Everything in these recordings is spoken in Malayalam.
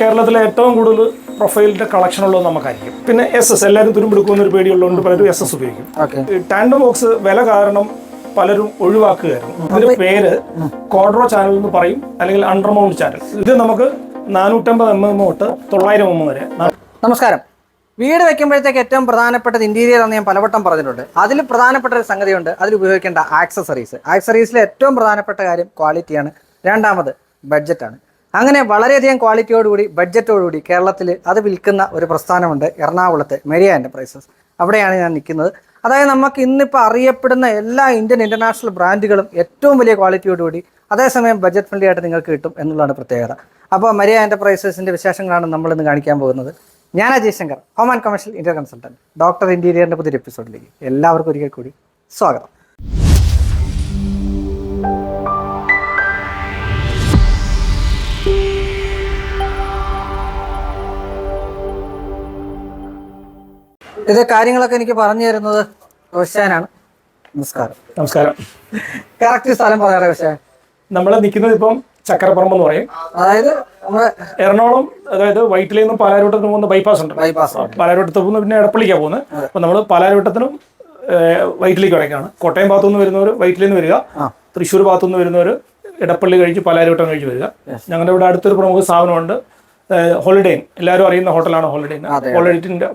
കേരളത്തിലെ ഏറ്റവും കൂടുതൽ പ്രൊഫൈലിന്റെ കളക്ഷൻ ഉള്ളത് നമുക്കായിരിക്കും. പിന്നെ എസ് എസ് എല്ലാവരും തുരുമ്പെടുക്കുമെന്ന് ഒരു പേടിയുള്ളതുകൊണ്ട് പലരും എസ് എസ് ഉപയോഗിക്കും. ടാൻഡം ബോക്സ് വില കാരണം പലരും ഒഴിവാക്കുകയായിരുന്നു. ഇതിന്റെ പേര് കോഡ്രോ ചാനൽ എന്ന് പറയും അല്ലെങ്കിൽ അണ്ടർമൗണ്ട് ചാനൽ ഇത് നമുക്ക് നാനൂറ്റമ്പത് എം എം തൊട്ട് തൊള്ളായിരം എം എം വരെ. നമസ്കാരം. വീട് വെക്കുമ്പോഴത്തേക്ക് ഏറ്റവും പ്രധാനപ്പെട്ടത് ഇന്റീരിയർ എന്ന് ഞാൻ പലവട്ടം പറഞ്ഞിട്ടുണ്ട്. അതിൽ പ്രധാനപ്പെട്ട ഒരു സംഗതിയുണ്ട് അതിൽ ഉപയോഗിക്കേണ്ട ആക്സസറീസ് ആക്സസറീസിലെ ഏറ്റവും പ്രധാനപ്പെട്ട കാര്യം ക്വാളിറ്റിയാണ് രണ്ടാമത് ബഡ്ജറ്റാണ് അങ്ങനെ വളരെയധികം ക്വാളിറ്റിയോടുകൂടി ബഡ്ജറ്റോടുകൂടി കേരളത്തിൽ അത് വിൽക്കുന്ന ഒരു പ്രസ്ഥാനമുണ്ട് എറണാകുളത്തെ മെരിയ എന്റർപ്രൈസസ് അവിടെയാണ് ഞാൻ നിൽക്കുന്നത്. അതായത് നമുക്ക് ഇന്നിപ്പോൾ അറിയപ്പെടുന്ന എല്ലാ ഇന്ത്യൻ ഇന്റർനാഷണൽ ബ്രാൻഡുകളും ഏറ്റവും വലിയ ക്വാളിറ്റിയോടുകൂടി അതേസമയം ബഡ്ജറ്റ് ഫ്രണ്ട്ലി ആയിട്ട് നിങ്ങൾക്ക് കിട്ടും എന്നുള്ളതാണ് പ്രത്യേകത. അപ്പോൾ മരിയ എന്റർപ്രൈസസിന്റെ വിശേഷങ്ങളാണ് നമ്മൾ ഇന്ന് കാണിക്കാൻ പോകുന്നത്. ഞാൻ Ajay Shankar home and commercial Indian consultant doctor ഇന്റീരിയറിന്റെ പുതിയൊരു എപ്പിസോഡിലേക്ക് എല്ലാവർക്കും ഒരിക്കൽ കൂടി സ്വാഗതം. ഇത് കാര്യങ്ങളൊക്കെ എനിക്ക് പറഞ്ഞു തരുന്നത് റോഷാനാണ്. നമസ്കാരം. നമസ്കാരം. കറക്റ്റ് സ്ഥലം പറയാറേ റോഷാൻ. നമ്മൾ നിൽക്കുന്നത് ഇപ്പം ചക്കരപ്പറമ്പ് എന്ന് പറയും. അതായത് എറണാകുളം അതായത് വൈറ്റിലേ നിന്നും പാലാരിവട്ടത്തിന് പോകുന്ന ബൈപ്പാസ് ഉണ്ട്. ബൈപ്പാസ് പാലാരിവട്ടത്ത് പോകുന്ന പിന്നെ എടപ്പള്ളിക്കാണ് പോകുന്നത്. അപ്പം നമ്മൾ പാലാരിവട്ടത്തിനും ഏഹ്, വൈറ്റിലേക്ക് ഇടയ്ക്കാണ് കോട്ടയം ഭാഗത്തു നിന്ന് വരുന്നവർ വൈറ്റിലേന്ന് നിന്ന് വരിക. തൃശ്ശൂർ ഭാഗത്തു നിന്ന് വരുന്നവർ ഇടപ്പള്ളി കഴിച്ച് പാലാരിവട്ടം കഴിച്ച് വരിക. ഞങ്ങളുടെ ഇവിടെ അടുത്തൊരു പ്രമുഖ സ്ഥാപനമുണ്ട്. ഹോളിഡേ എല്ലാവരും അറിയുന്ന ഹോട്ടലാണ് ഹോളിഡേ അതെ. ഹോളിഡേറ്റിന്റെ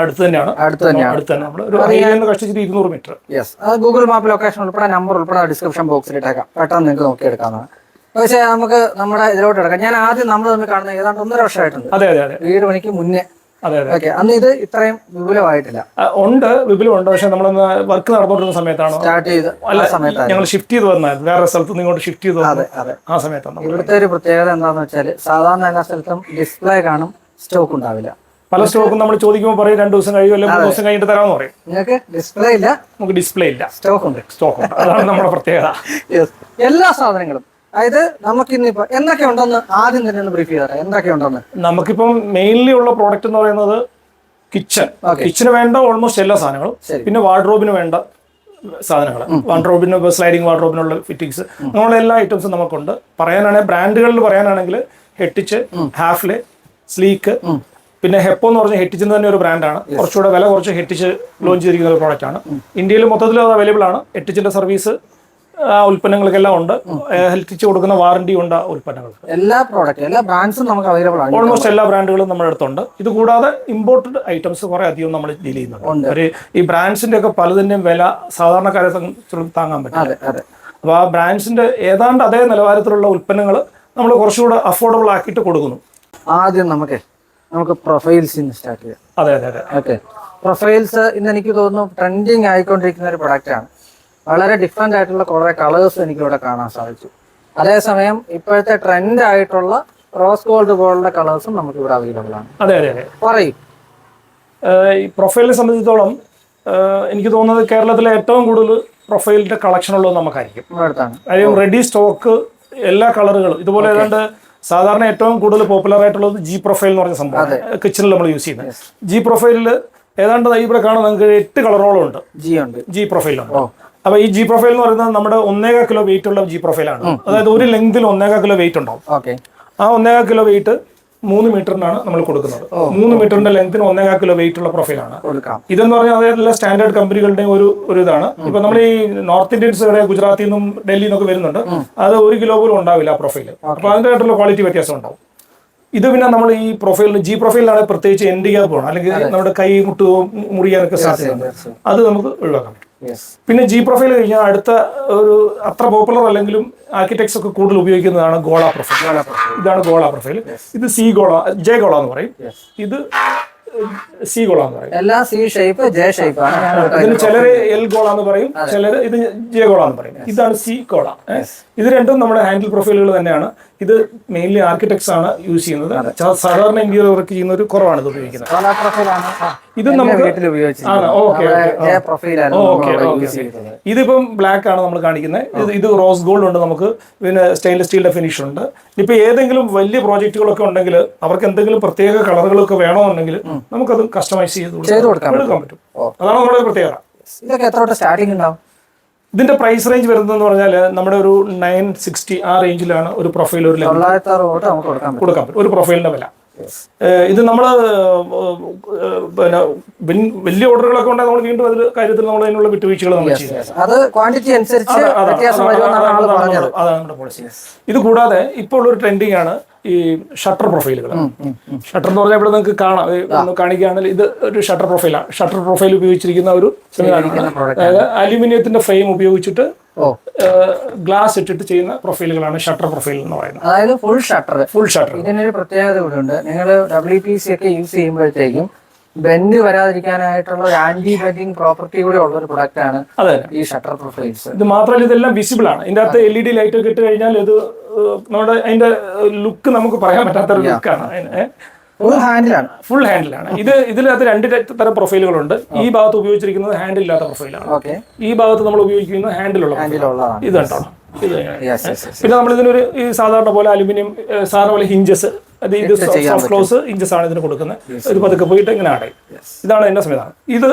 അടുത്ത് തന്നെയാണ്. അടുത്ത് തന്നെയാണ്. അടുത്ത് തന്നെ നമ്മൾ ഒരു കഷ്ടിച്ചിട്ട് ഇരുന്നൂറ് metre yes Google map location ഉൾപ്പെടെ നമ്പർ ഉൾപ്പെടെ ഡിസ്ക്രിപ്ഷൻ ബോക്സിൽ ഇട്ടേക്കാം. പെട്ടെന്ന് നിങ്ങൾക്ക് നോക്കിയെടുക്കാവുന്നതാണ്. പക്ഷേ നമുക്ക് നമ്മുടെ ഇതിലോട്ട് എടുക്കാം ഞാൻ ആദ്യം നമ്മൾ തമ്മിൽ കാണുന്നത് ഏതാണ്ട് ഒന്നര വർഷമായിട്ടുണ്ട്. അതെ അതെ അതെ. വീട് പണിക്ക് മുന്നേ ഓക്കെ അന്ന് ഇത് ഇത്രയും വിപുലമായിട്ടില്ല. ഉണ്ട് വിപുലമുണ്ട്. പക്ഷെ നമ്മളൊന്ന് വർക്ക് നടന്നുകൊണ്ടിരുന്ന സമയത്താണ്? സ്റ്റാർട്ട് ചെയ്ത് അല്ല ആ സമയത്തായിരുന്നു. ഞങ്ങൾ ഷിഫ്റ്റ് ചെയ്ത് വന്നായിരുന്നു വേറെ സ്ഥലത്ത് നിന്ന് ഇങ്ങോട്ട് ഷിഫ്റ്റ് ചെയ്ത് അതെ അതെ. ആ സമയത്താണ് ഇവിടുത്തെ ഒരു പ്രത്യേകത എന്താണെന്ന് വെച്ചാൽ സാധാരണ എല്ലാ സ്ഥലത്തും ഡിസ്പ്ലേ കാണും സ്റ്റോക്ക് ഉണ്ടാവില്ല. പല സ്റ്റോക്കും നമ്മൾ ചോദിക്കുമ്പോൾ പറയും രണ്ട് ദിവസം കഴിയും അല്ലെങ്കിൽ മൂന്ന് ദിവസം കഴിഞ്ഞിട്ട് തരാമെന്ന് പറയും. നിങ്ങൾക്ക് ഡിസ്പ്ലേ ഇല്ല നമുക്ക് ഡിസ്പ്ലേ ഇല്ല. സ്റ്റോക്ക് ഉണ്ട്. സ്റ്റോക്ക് ഉണ്ട്. അതാണ് നമ്മുടെ പ്രത്യേകത. എല്ലാ സാധനങ്ങളും. അതായത് നമുക്ക് ഇന്നിപ്പോ എന്തൊക്കെ ഉണ്ടെന്ന് ആദ്യം തന്നെ ഒന്ന് ബ്രീഫ് ചെയ്തരാം. എന്തൊക്കെ ഉണ്ടെന്ന്? നമുക്കിപ്പം മെയിൻലി ഉള്ള പ്രോഡക്റ്റ് എന്ന് പറയുന്നത് കിച്ചൺ. കിച്ചന് വേണ്ട ഓൾമോസ്റ്റ് എല്ലാ സാധനങ്ങളും. പിന്നെ വാർഡ്രോബിന് വേണ്ട സാധനങ്ങൾ വാർഡ്രോബിന് സ്ലൈഡിങ് വാർഡ്രോബിനുള്ള ഫിറ്റിങ്സ് അങ്ങനെയുള്ള എല്ലാ ഐറ്റംസും നമുക്കുണ്ട്. പറയാനാണെങ്കിൽ ബ്രാൻഡുകളിൽ പറയാനാണെങ്കിൽ ഹെട്ടിച്ച് ഹാഫ്ലെ സ്ലീക്ക് പിന്നെ ഹെപ്പോ എന്ന് പറഞ്ഞ ഹെറ്റിച്ചിന് തന്നെ ഒരു ബ്രാൻഡാണ് കുറച്ചുകൂടെ വില കുറച്ച് ഹെറ്റിച്ച് ലോഞ്ച് ചെയ്തിരിക്കുന്ന ഒരു പ്രോഡക്റ്റ് ആണ്. ഇന്ത്യയിൽ മൊത്തത്തിൽ അത് അവൈലബിൾ ആണ് ഹെറ്റിച്ചിന്റെ സർവീസ് ഉൽപ്പന്നങ്ങൾക്കെല്ലാം ഉണ്ട്. ഹെൽത്തിച്ച് കൊടുക്കുന്ന വാറണ്ടി ഉണ്ട് ആ ഉൽപ്പന്നങ്ങൾക്ക്. എല്ലാ പ്രോഡക്റ്റ് എല്ലാ ബ്രാൻഡ്സും നമുക്ക് അവൈലബിൾ ആണ്. ഓൾമോസ്റ്റ് എല്ലാ ബ്രാൻഡുകളും നമ്മുടെ അടുത്തുണ്ട്. ഇത് കൂടാതെ ഇമ്പോർട്ടഡ് ഐറ്റംസ് കുറെ അധികം നമ്മൾ ഡീൽ ചെയ്യുന്നുണ്ട്. ഒരു ഈ ബ്രാൻഡ്സിന്റെ ഒക്കെ പലതിന്റെയും വില സാധാരണക്കാരെ താങ്ങാൻ പറ്റും അപ്പോൾ ആ ബ്രാൻഡ്സിന്റെ ഏതാണ്ട് അതേ നിലവാരത്തിലുള്ള ഉൽപ്പന്നങ്ങൾ നമ്മൾ കുറച്ചുകൂടെ അഫോർഡബിൾ ആക്കിയിട്ട് കൊടുക്കുന്നു. ആദ്യം നമുക്ക് നമുക്ക് പ്രൊഫൈൽസ് സ്റ്റാർട്ട് ചെയ്യാം. അതെ അതെ അതെ. ഓക്കെ പ്രൊഫൈൽസ് ഇന്ന് എനിക്ക് തോന്നുന്നു ട്രെൻഡിങ് ആയിക്കൊണ്ടിരിക്കുന്ന ഒരു പ്രൊഡക്റ്റ് ആണ്. വളരെ ഡിഫറെന്റ് ആയിട്ടുള്ള കുറെ കളേഴ്സ് എനിക്ക് ഇവിടെ കാണാൻ സാധിച്ചു. അതേസമയം ഇപ്പോഴത്തെ ട്രെൻഡ് ആയിട്ടുള്ള റോസ് ഗോൾഡ് പോലുള്ള കളേഴ്സും നമുക്ക് ഇവിടെ അവൈലബിൾ ആണ്. അതെ അതെ അതെ. പറയും. ഈ പ്രൊഫൈലിനെ സംബന്ധിച്ചിടത്തോളം എനിക്ക് തോന്നുന്നത് കേരളത്തിലെ ഏറ്റവും കൂടുതൽ പ്രൊഫൈലിന്റെ കളക്ഷൻ ഉള്ളത് നമുക്കായിരിക്കും. അതായത് കാര്യം റെഡി സ്റ്റോക്ക് എല്ലാ കളറുകളും ഇതുപോലെ ഏതാണ്ട് സാധാരണ ഏറ്റവും കൂടുതൽ പോപ്പുലർ ആയിട്ടുള്ളത് ജി പ്രൊഫൈൽ എന്ന് പറഞ്ഞ സംഭവം കിച്ചണിൽ നമ്മൾ യൂസ് ചെയ്യുന്നത്. ജി പ്രൊഫൈലിൽ ഏതാണ്ട് ഇവിടെ കാണാൻ നമുക്ക് എട്ട് കളറോളം ഉണ്ട്. ജി ഉണ്ട്. ജി പ്രൊഫൈലുണ്ട് അപ്പൊ ഈ ജി പ്രൊഫൈൽ എന്ന് പറയുന്നത് നമ്മുടെ ഒന്നേകാ കിലോ വെയിറ്റ് ഉള്ള ജി പ്രൊഫൈലാണ് അതായത് ഒരു ലെങ്തിൽ ഒന്നേകാ കിലോ വെയിറ്റ് ഉണ്ടാവും. ഓക്കെ. ആ ഒന്നേകാ കിലോ വെയിറ്റ് മൂന്ന് മീറ്ററിനാണ് നമ്മൾ കൊടുക്കുന്നത്. മൂന്ന് മീറ്ററിന്റെ ലെങ്തിന് ഒന്നേകാ കിലോ വെയിറ്റ് ഉള്ള പ്രൊഫൈലാണ് ഇതെന്ന് പറഞ്ഞാൽ അതെല്ലാം സ്റ്റാൻഡേർഡ് കമ്പനികളുടെ ഒരു ഒരു ഇതാണ്. ഇപ്പൊ നമ്മൾ ഈ നോർത്ത് ഇന്ത്യൻസ് വരെ ഗുജറാത്തിൽ നിന്നും ഡൽഹിയിൽ നിന്നൊക്കെ വരുന്നുണ്ട്. അത് ഒരു കിലോ പോലും ഉണ്ടാവില്ല ആ പ്രൊഫൈൽ അപ്പൊ അതിന്റെതായിട്ടുള്ള ക്വാളിറ്റി വ്യത്യാസം ഉണ്ടാവും. ഇത് പിന്നെ നമ്മൾ ഈ പ്രൊഫൈലിൽ ജി പ്രൊഫൈലിലാണ് പ്രത്യേകിച്ച് എൻഡ് പോകണം അല്ലെങ്കിൽ നമ്മുടെ കൈ മുട്ടുകയോ മുറിയാനൊക്കെ സാധ്യതയുണ്ട്. അത് നമുക്ക് ഒഴിവാക്കാം. പിന്നെ ജി പ്രൊഫൈൽ കഴിഞ്ഞാൽ അടുത്ത ഒരു അത്ര പോപ്പുലർ അല്ലെങ്കിലും ആർക്കിടെക്സ് ഒക്കെ കൂടുതൽ ഉപയോഗിക്കുന്നതാണ് ഗോള പ്രൊഫൈൽ ഇതാണ് ഗോള പ്രൊഫൈൽ ഇത് സി ഗോള ജെ ഗോള എന്ന് പറയും. ഇത് സി ഗോള എന്ന് പറയും. എല്ലാ സി ഷേപ്പ് ജെ ഷേപ്പ് ഇതിന് ചിലര് എൽ ഗോള എന്ന് പറയും. ചിലര് ഇത് ജെ ഗോള എന്ന് പറയും. ഇതാണ് സി ഗോള. ഇത് രണ്ടും നമ്മുടെ ഹാൻഡിൽ പ്രൊഫൈലുകൾ തന്നെയാണ്. ഇത് മെയിൻലി ആർക്കിടെക്ട്സ് ആണ് യൂസ് ചെയ്യുന്നത്. സാധാരണ ഇന്ത്യയിൽ വർക്ക് ചെയ്യുന്ന ഒരു കുറവാണ് ഇത് ഉപയോഗിക്കുന്നത്. ഇത് നമുക്ക് ഇതിപ്പം ബ്ലാക്ക് ആണ് നമ്മൾ കാണിക്കുന്നത്. ഇത് റോസ് ഗോൾഡ് ഉണ്ട് നമുക്ക്. പിന്നെ സ്റ്റെയിൻലെസ് സ്റ്റീലിന്റെ ഫിനിഷ് ഉണ്ട്. ഇപ്പൊ ഏതെങ്കിലും വലിയ പ്രോജക്റ്റുകളൊക്കെ ഉണ്ടെങ്കിൽ അവർക്ക് എന്തെങ്കിലും പ്രത്യേക കളറുകളൊക്കെ വേണമെന്നുണ്ടെങ്കിൽ നമുക്കത് കസ്റ്റമൈസ് ചെയ്ത് കൊടുക്കാൻ എടുക്കാൻ പറ്റും. അതാണ് നമ്മുടെ പ്രത്യേകത. ഇതൊക്കെ എത്ര സ്റ്റാർട്ടിംഗ് ഉണ്ടാവും? ഇതിന്റെ പ്രൈസ് റേഞ്ച് വരുന്നതെന്ന് പറഞ്ഞാൽ നമ്മുടെ ഒരു നയൻ സിക്സ്റ്റി ആ റേഞ്ചിലാണ് ഒരു പ്രൊഫൈൽ ഒരു കൊടുക്കാൻ പറ്റും. ഒരു പ്രൊഫൈലിന്റെ വില. ഇത് നമ്മൾ പിന്നെ വലിയ ഓർഡറുകളൊക്കെ ഉണ്ടെങ്കിൽ നമ്മൾ വീണ്ടും അതിൽ കാര്യത്തിൽ നമ്മൾ അതിനുള്ള വിട്ടുവീഴ്ചകൾ നമ്മൾ അത് ക്വാണ്ടിറ്റി അനുസരിച്ച് അതാണ്, നമ്മുടെ- പോളിസി ഇത് കൂടാതെ ഇപ്പോൾ ഒരു ട്രെൻഡിങ് ആണ് ഈ ഷട്ടർ പ്രൊഫൈലുകൾ ഷട്ടർ എന്ന് പറഞ്ഞാൽ ഇവിടെ നിങ്ങൾക്ക് കാണാം. ഒന്ന് കാണിക്കുകയാണെങ്കിൽ ഇത് ഒരു ഷട്ടർ പ്രൊഫൈലാണ് ഷട്ടർ പ്രൊഫൈൽ ഉപയോഗിച്ചിരിക്കുന്ന ഒരു അതായത് അലുമിനിയത്തിന്റെ ഫ്രെയിം ഉപയോഗിച്ചിട്ട് ഗ്ലാസ് ഇട്ടിട്ട് ചെയ്യുന്ന പ്രൊഫൈലുകളാണ് ഷട്ടർ പ്രൊഫൈൽ എന്ന് പറയുന്നത്. അതായത് ഫുൾ ഷട്ടർ ഫുൾ ഷട്ടർ ഇതിനൊരു പ്രത്യേകത കൂടെ ഉണ്ട് നിങ്ങൾ ഡബ്ല്യു പി സി ഒക്കെ യൂസ് ചെയ്യുമ്പോഴത്തേക്കും ബെൻഡ് വരാതിരിക്കാനായിട്ടുള്ള ഒരു ആന്റി ബെൻഡിങ് പ്രോപ്പർട്ടി കൂടെ ഉള്ള ഒരു പ്രൊഡക്റ്റ് ആണ് അതെ. ഈ ഷട്ടർ പ്രൊഫൈൽസ് ഇത് മാത്രമല്ല ഇതെല്ലാം വിസിബിൾ ആണ്. ഇതിന്റെ അകത്ത് എൽ ഇ ഡി ലൈറ്റ് ഒക്കെ ഇട്ട് കഴിഞ്ഞാൽ ഇത് നമ്മുടെ അതിന്റെ ലുക്ക് നമുക്ക് പറയാൻ പറ്റാത്ത ഒരു ലുക്കാണ് ഫുൾ ഹാൻഡിലാണ് ഫുൾ ഹാൻഡിലാണ് ഇത് ഇതിനകത്ത് രണ്ട് തരം പ്രൊഫൈലുകളുണ്ട്. ഈ ഭാഗത്ത് ഉപയോഗിച്ചിരിക്കുന്നത് ഹാൻഡിൽ ഇല്ലാത്ത പ്രൊഫൈലാണ്. ഈ ഭാഗത്ത് നമ്മൾ ഉപയോഗിക്കുന്നത് ഹാൻഡിലുള്ള ഇത് കണ്ടോ? ഇത് പിന്നെ നമ്മൾ ഇതിനൊരു ഈ സാധാരണ പോലെ അലുമിനിയം സാധാരണ പോലെ ഹിഞ്ചസ് അത് ഇത് സോഫ്റ്റ് ക്ലോസ് ഹിഞ്ചസ് ആണ് ഇതിന് കൊടുക്കുന്നത്. ഒരു പതുക്കെ പോയിട്ട് ഇങ്ങനെ അടയും ഇതാണ് എന്റെ സംവിധാനം. ഇത്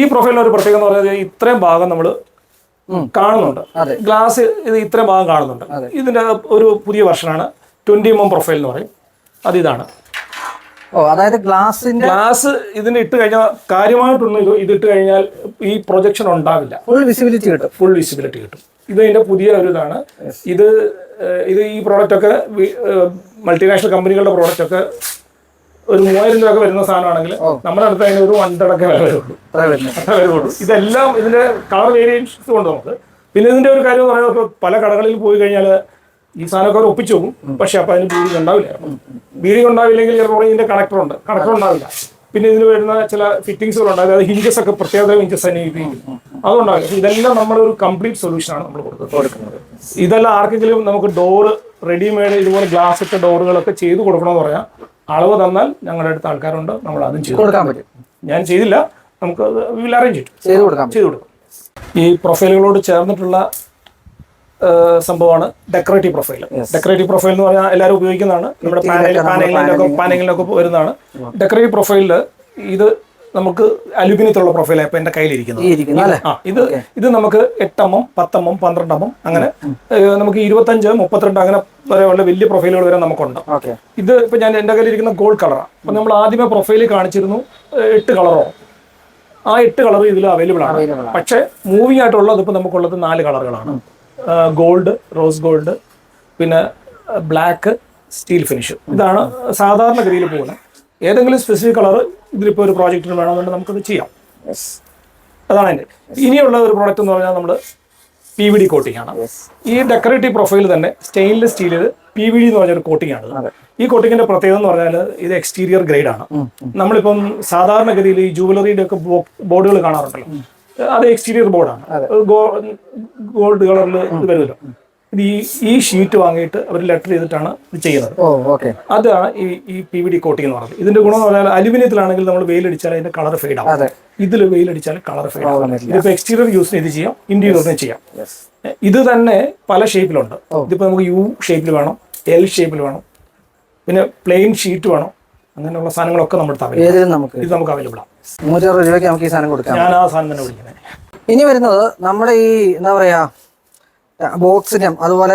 ഈ പ്രൊഫൈലിന് ഒരു പ്രത്യേകത എന്ന് പറഞ്ഞാൽ ഇത്രയും ഭാഗം നമ്മൾ കാണുന്നുണ്ട്. ഗ്ലാസ് ഇത് ഇത്രയും ഭാഗം കാണുന്നുണ്ട്. ഇതിന്റെ ഒരു പുതിയ വെർഷനാണ് ട്വന്റി എം എം പ്രൊഫൈൽ എന്ന് പറയും. അത് ഇതാണ്. ഓ അതായത് ഗ്ലാസിന്റെ ഗ്ലാസ് ഇതിന് ഇട്ട് കഴിഞ്ഞാൽ കാര്യമായിട്ടൊന്നും ഇത് ഇതിട്ട് കഴിഞ്ഞാൽ ഈ പ്രൊജക്ഷൻ ഉണ്ടാവില്ല. ഫുൾ വിസിബിലിറ്റി കിട്ടും. ഫുൾ വിസിബിലിറ്റി കിട്ടും. ഇത് ഇതിന്റെ പുതിയ ഒരു ഇതാണ് ഇത് ഇത് ഈ പ്രോഡക്റ്റ് ഒക്കെ മൾട്ടിനാഷണൽ കമ്പനികളുടെ പ്രോഡക്റ്റ് ഒക്കെ ഒരു മൂവായിരം രൂപ വരുന്ന സാധനമാണെങ്കിൽ നമ്മുടെ അടുത്ത് അതിന് ഒരു വണ്ടടക്കെ വില വരുള്ളൂ. ഇതെല്ലാം ഇതിന്റെ കളർ വേരിയൻസ് കൊണ്ട് നമുക്ക്. പിന്നെ ഇതിന്റെ ഒരു കാര്യം എന്ന് പല കടകളിൽ പോയി കഴിഞ്ഞാൽ ഈ സാധനമൊക്കെ അവർ ഒപ്പിച്ചു പോകും. പക്ഷെ അപ്പൊ അതിന് ബീഡിങ് ഉണ്ടാവില്ല. ബീഡിങ് ഉണ്ടാവില്ലെങ്കിൽ ചിലപ്പോൾ ഇതിന്റെ കണക്ടർ ഉണ്ട്. കണക്ടർ ഉണ്ടാവില്ല. പിന്നെ ഇതിന് വരുന്ന ചില ഫിറ്റിംഗ്സുകൾ ഉണ്ട് അതായത് ഹിഞ്ചസ് ഒക്കെ പ്രത്യേകത ഹിഞ്ചസ് തന്നെ അതുകൊണ്ടാവില്ല അതുണ്ടാവില്ല ഇതെല്ലാം നമ്മുടെ ഒരു കംപ്ലീറ്റ് സൊല്യൂഷൻ ആണ് നമ്മൾ കൊടുക്കുന്നത്. ഇതെല്ലാം ആർക്കെങ്കിലും നമുക്ക് ഡോറ് റെഡിമെയ്ഡ് ഇതുപോലെ ഗ്ലാസ് ഇട്ട ഡോറുകളൊക്കെ ചെയ്തു കൊടുക്കണമെന്ന് പറയാം അളവ് തന്നാൽ ഞങ്ങളുടെ അടുത്ത് ആൾക്കാരുണ്ട്. നമ്മൾ അതും ചെയ്തു കൊടുക്കാൻ പറ്റും. ഞാൻ ചെയ്തില്ല. നമുക്ക് വിൽ അറേഞ്ച് ചെയ്തു കൊടുക്കാം ചെയ്തു കൊടുക്കാം. ഈ പ്രൊഫൈലുകളോട് ചേർന്നിട്ടുള്ള സംഭവമാണ് ഡെക്കറേറ്റീവ് പ്രൊഫൈൽ ഡെക്കറേറ്റീവ് പ്രൊഫൈൽ എന്ന് പറഞ്ഞാൽ എല്ലാവരും ഉപയോഗിക്കുന്നതാണ്. നമ്മുടെ പാനലിലൊക്കെ പാനലിലൊക്കെ വരുന്നതാണ്. ഡെക്കറേറ്റീവ് പ്രൊഫൈലിൽ ഇത് നമുക്ക് അലുമിനിയത്തിലുള്ള പ്രൊഫൈലാണ് ഇപ്പൊ എന്റെ കയ്യിലിരിക്കുന്നത്. ആ ഇത് ഇത് നമുക്ക് എട്ടമ്മം പത്തമ്മം പന്ത്രണ്ടമ്മം അങ്ങനെ നമുക്ക് ഇരുപത്തഞ്ച് മുപ്പത്തിരണ്ട് അങ്ങനെ വരെയുള്ള വലിയ പ്രൊഫൈലുകൾ വരെ നമുക്കുണ്ട്. ഇത് ഇപ്പൊ ഞാൻ എന്റെ കയ്യിലിരിക്കുന്ന ഗോൾഡ് കളറാണ് അപ്പൊ നമ്മൾ ആദ്യമേ പ്രൊഫൈലിൽ കാണിച്ചിരുന്നു എട്ട് കളറോ? ആ എട്ട് കളർ ഇതിൽ അവൈലബിൾ ആണ്. പക്ഷെ മൂവിംഗ് ആയിട്ടുള്ളത് ഇപ്പൊ നമുക്കുള്ളത് നാല് കളറുകളാണ്. ഗോൾഡ് റോസ് ഗോൾഡ് പിന്നെ ബ്ലാക്ക് സ്റ്റീൽ ഫിനിഷ് ഇതാണ് സാധാരണ ഗതിയിൽ പോകുന്നത്. ഏതെങ്കിലും സ്പെസിഫിക് കളർ ഇതിലിപ്പോൾ ഒരു പ്രോജക്റ്റിന് വേണമെന്നുണ്ടെങ്കിൽ നമുക്കത് ചെയ്യാം. അതാണ് എന്റെ ഇനിയുള്ള ഒരു പ്രോഡക്റ്റ് എന്ന് പറഞ്ഞാൽ നമ്മൾ പി വി ഡി കോട്ടിംഗ് ആണ്. ഈ ഡെക്കറേറ്റീവ് പ്രൊഫൈൽ തന്നെ സ്റ്റെയിൻലെസ് സ്റ്റീലിൽ പി വി ഡി എന്ന് പറഞ്ഞൊരു കോട്ടിംഗ് ആണ് ഈ കോട്ടിങ്ങിന്റെ പ്രത്യേകത എന്ന് പറഞ്ഞാൽ ഇത് എക്സ്റ്റീരിയർ ഗ്രേഡ് ആണ്. നമ്മളിപ്പം സാധാരണഗതിയിൽ ഈ ജുവലറിയുടെ ഒക്കെ ബോർഡുകൾ കാണാറുണ്ടല്ലോ. അത് എക്സ്റ്റീരിയർ ബോർഡാണ് ഗോൾഡ് കളറിൽ ഇത് വരുമല്ലോ ഇത് ഈ ഈ ഷീറ്റ് വാങ്ങിയിട്ട് അവർ ലെറ്റർ ചെയ്തിട്ടാണ് ഇത് ചെയ്യുന്നത്. അതാണ് ഈ ഈ പി വി ഡി കോട്ടിംഗ് എന്ന് പറയുന്നത്. ഇതിന്റെ ഗുണം എന്ന് പറഞ്ഞാൽ അലുമിനിയത്തിലാണെങ്കിൽ നമ്മൾ വെയിലടിച്ചാൽ അതിന്റെ കളർ ഫെയ്ഡ് ആവും. ഇതിൽ വെയിലടിച്ചാൽ കളർ ഫെയ്ഡ് ആവും. ഇതിപ്പോ എക്സ്റ്റീരിയർ യൂസിന് ഇത് ചെയ്യാം ഇന്റീരിയറിന് ചെയ്യാം. ഇത് തന്നെ പല ഷേപ്പിലുണ്ട് ഇതിപ്പോ നമുക്ക് യു ഷേപ്പിൽ വേണം എൽ ഷേപ്പിൽ വേണം. പിന്നെ പ്ലെയിൻ ഷീറ്റ് വേണം. അങ്ങനെയുള്ള സാധനങ്ങളൊക്കെ നമ്മുടെ ഏതിലും നമുക്ക് ഇത് നമുക്ക് അവൈലബിൾ ആണ്. നൂറ്ററുപത് രൂപയ്ക്ക് നമുക്ക് ഈ സാധനം കൊടുക്കാം. ഞാൻ ആ സാധനം തന്നെ വിളിക്കുന്നത് ഇനി വരുന്നത് നമ്മുടെ ഈ എന്താ പറയാ ബോക്സിനും അതുപോലെ